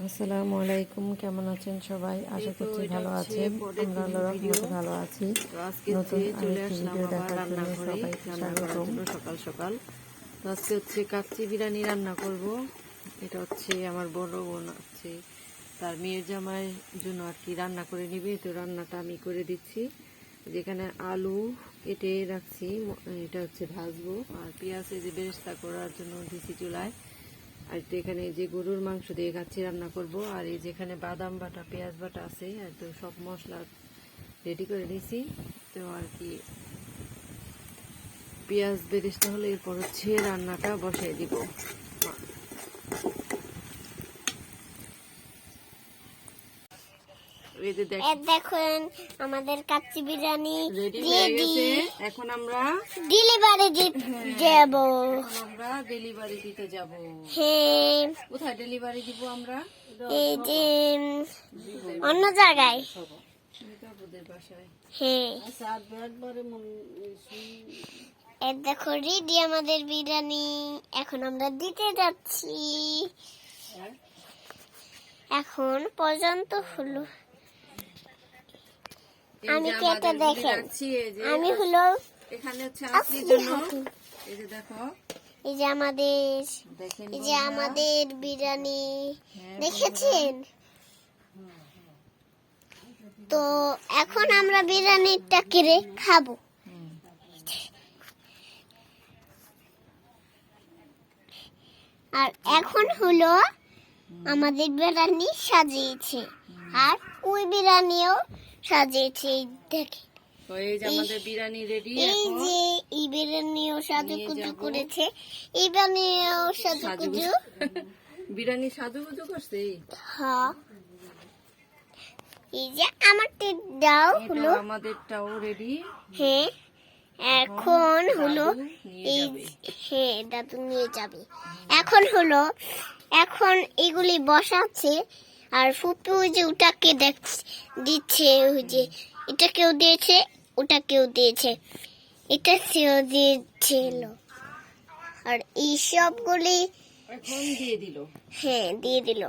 আসসালামু আলাইকুম কেমন আছেন সবাই? আশা করছি ভালো আছেন। আমরা আল্লাহর রহমতে ভালো আছি। তো আজকে নতুন চলে আসলাম ভিডিও দেখার জন্য সবাইকে স্বাগতম। সকাল সকাল। তো আজকে হচ্ছে কাচ্চি বিরিয়ানি রান্না করব। এটা হচ্ছে আমার বড় বোন আছে তার মেয়ের জামাইয়ের জন্য আর কি রান্না করে নিবে। তো রান্নাটা আমি করে দিচ্ছি। যেখানে আলু কেটে রাখছি এটা হচ্ছে ভাজবো। আর পেঁয়াজ যে বেরেস্তা করার জন্য দিছি চুলায়। আর তো এখানে যে গরুর মাংস দিয়ে খাচ্ছি, রান্না করব। আর এই যেখানে বাদাম বাটা, পেঁয়াজ বাটা আছে, আর তো সব মশলা রেডি করে নিয়েছি তো আর কি, পেঁয়াজ বেরেস্তা হলে এরপর হচ্ছে রান্নাটা বসাই দিব এই যে দেখ এ দেখুন আমাদের কাচ্চি বিরিয়ানি রেডি হয়ে এখন আমরা ডেলিভারি যাব। আমরা ডেলিভারি দিতে যাব। হ্যাঁ। কোথায় ডেলিভারি দিব আমরা? এই যে অন্য জায়গায়। হ্যাঁ। দেখো রেডি আমাদের বিরিয়ানি। এখন আমরা দিতে যাচ্ছি। এখন পর্যন্ত হলো আমি যে কি একটা আমাদের গুলি দেখেন? আমি হলো এখানে হচ্ছে আসলি আসলির জন্য এই যে দেখো। এই যে আমাদের এই যে আমাদের বিরিয়ানি। হ্যাঁ, দেখেছেন? তো এখন আমরা বিরিয়ানিটা কিনে খাব? আর এখন হলো আমাদের বিরিয়ানি সাজিয়েছে। আর ওই বিরিয়ানিও সাজিয়েছে এই দেখে তো যে আমাদের বিরিয়ানি রেডি এই এখন যে এই বিরিয়ানিও সাজুকুজু করেছে। এই বিরিয়ানিও সাজুকুজু বিরিয়ানি সাজুগুজু করছে? হ্যাঁ। এই যে আমারটা দাও হলো। এটা আমাদেরটাও রেডি হ্যাঁ এখন হলো এই হ্যাঁ দাদু নিয়ে যাবে। এখন হলো এখন এগুলি বসাচ্ছে। আর ফুপি ওই যে ওটাকে দেখছে দিচ্ছে ওই যে এটা কেউ দিয়েছে ওটা কেউ দিয়েছে। এটা সেও দিয়েছিল। আর এই সবগুলি এখন দিয়ে দিল। হ্যাঁ দিয়ে দিল।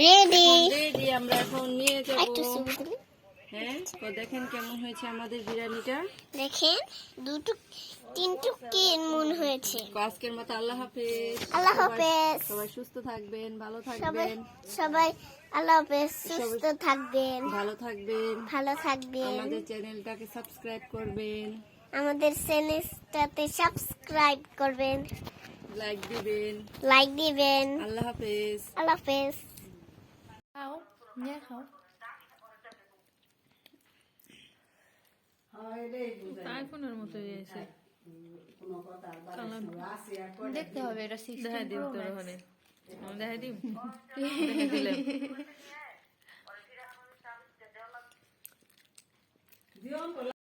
রেডি রেডি আমরা এখন নিয়ে যাব। হ্যাঁ তো দেখেন কেমন হয়েছে আমাদের বিরিয়ানিটা। দেখেন দুটো তিনটু কি মন হয়েছে। আজকের মতো আল্লাহ হাফেজ। আল্লাহ হাফেজ। সবাই সুস্থ থাকবেন ভালো থাকবেন। সবাই আল্লাহ হাফেজ সুস্থ থাকবেন। ভালো থাকবেন। ভালো থাকবেন। আমাদের চ্যানেলটাকে সাবস্ক্রাইব করবেন। আমাদের চ্যানেলটাতে সাবস্ক্রাইব করবেন। লাইক দিবেন। লাইক দিবেন। আল্লাহ হাফেজ। আল্লাহ হাফেজ। খাও নিয়ে খাও। আইফোনের মতো এসে দেখতে হবে এটা দেখা দিম তোর ওখানে। দেখা দিম দিলাম